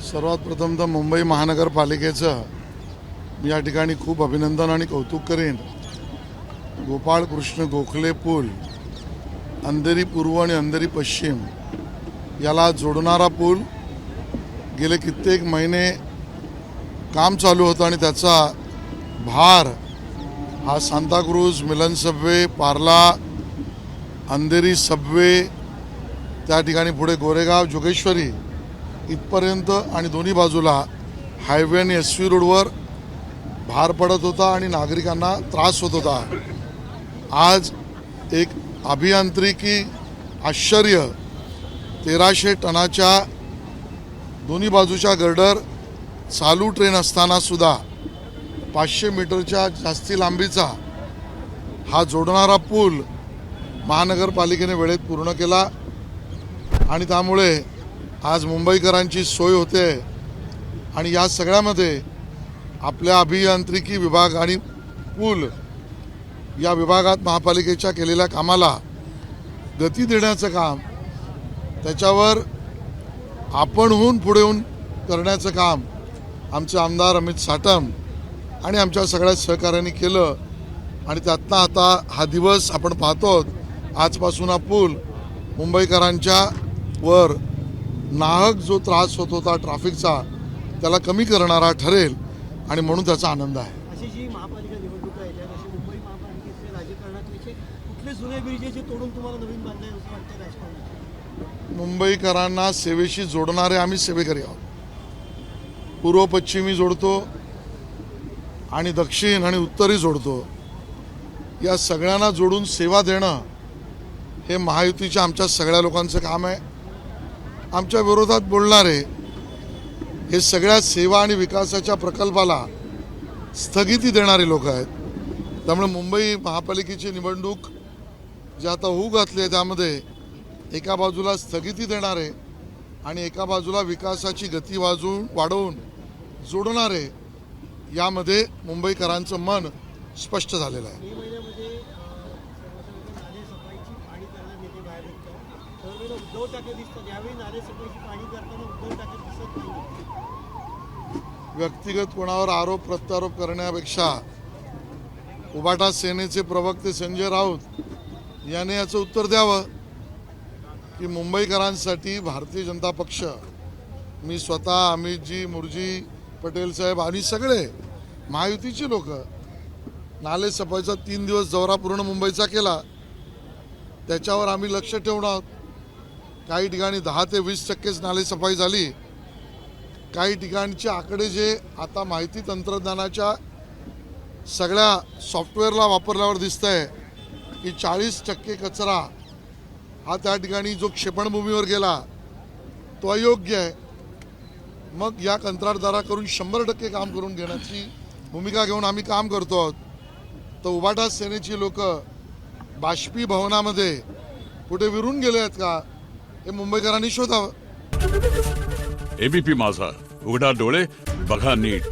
सर्वात प्रथम तर मुंबई महानगरपालिकेचं मी या ठिकाणी खूप अभिनंदन आणि कौतुक करेन. गोपाळ कृष्ण गोखले पूल अंधेरी पूर्व आणि अंधेरी पश्चिम याला जोडणारा पूल गेले कित्येक महिने काम चालू होतं आणि त्याचा भार हा सांताक्रूज मिलन सबवे पार्ला अंधेरी सबवे त्या ठिकाणी पुढे गोरेगाव जोगेश्वरी इथपर्यंत आणि दोन्ही बाजूला हायवे आणि एस व्ही रोडवर भार पडत होता आणि नागरिकांना त्रास होत होता. आज एक अभियांत्रिकी आश्चर्य. तेराशे टनाच्या दोन्ही बाजूच्या गर्डर चालू ट्रेन असताना सुद्धा पाचशे मीटरच्या जास्ती लांबीचा हा जोडणारा पूल महानगरपालिकेने वेळेत पूर्ण केला आणि त्यामुळे आज मुंबईकरांची सोय होते आणि या सगळ्यामध्ये आपल्या अभियांत्रिकी विभाग आणि पूल या विभागात महापालिकेच्या केलेल्या कामाला गती देण्याचं काम त्याच्यावर आपणहून पुढे येऊन करण्याचं काम आमचे आमदार अमित साटम आणि आमच्या सगळ्या सहकाऱ्यांनी केलं. आणि त्यातनं आता हा दिवस आपण पाहतो आजपासून हा पूल मुंबईकरांच्या वर नाहक जो त्रास होत होता ट्रॅफिकचा त्याला कमी करणारा ठरेल आणि म्हणून त्याचा आनंद आहे. मुंबईकरांना सेवेशी जोडणारे आम्ही सेवेकरी आहोत. पूर्व पश्चिमी जोडतो आणि दक्षिण आणि उत्तरही जोडतो. या सगळ्यांना जोडून सेवा देणं हे महायुतीच्या आमच्या सगळ्या लोकांचं काम आहे. आमच्या विरोधात बोलणारे हे सगळ्या सेवा आणि विकासाच्या प्रकल्पाला स्थगिती देणारे लोक आहेत. त्यामुळे मुंबई महापालिकेची निवडणूक जी आता होऊ घातली आहे त्यामध्ये एका बाजूला स्थगिती देणारे आणि एका बाजूला विकासाची गती वाजवून वाढवून जोडणारे यामध्ये मुंबईकरांचं मन स्पष्ट झालेलं आहे मे महिन्यामध्ये अं, नाले सफाईची पाणी करण्यात येते बाहेर निघतं दरवेळेला उद्धव ठाकरे दिसतात. यावेळी नारे सकाळची पाणी करताना उद्धव ठाकरे दिसत नाही व्यक्तिगत कोणावर आरोप प्रत्यारोप करण्यापेक्षा उबाटा सेनेचे प्रवक्ते संजय राऊत याने याचं उत्तर द्यावं की मुंबईकरांसाठी भारतीय जनता पक्ष मी स्वतः अमितजी मुरजी पटेल साहेब आणि सगळे महायुतीचे लोक नाले सफाईचा तीन दिवस दौरा पूर्ण मुंबईचा केला. त्याच्यावर आम्ही लक्ष ठेवणार. आहोत काही ठिकाणी दहा ते वीस टक्केच नाले सफाई झाली. काही ठिकाणचे आकडे जे आता माहिती तंत्रज्ञानाच्या सगळ्या सॉफ्टवेअरला वापरल्यावर दिसत आहे की चाळीस टक्के कचरा हा त्या ठिकाणी जो क्षेपणभूमीवर गेला तो अयोग्य आहे. मग या कंत्राटदाराकडून शंभर टक्के काम करून घेण्याची भूमिका घेऊन आम्ही काम करतो आहोत. तर उबाटा सेनेची लोक बाष्पीभवनामध्ये कुठे विरून गेले आहेत का? हे मुंबईकरांनी शोधावं. एबीपी माझा. उघडा डोळे बघा नीट.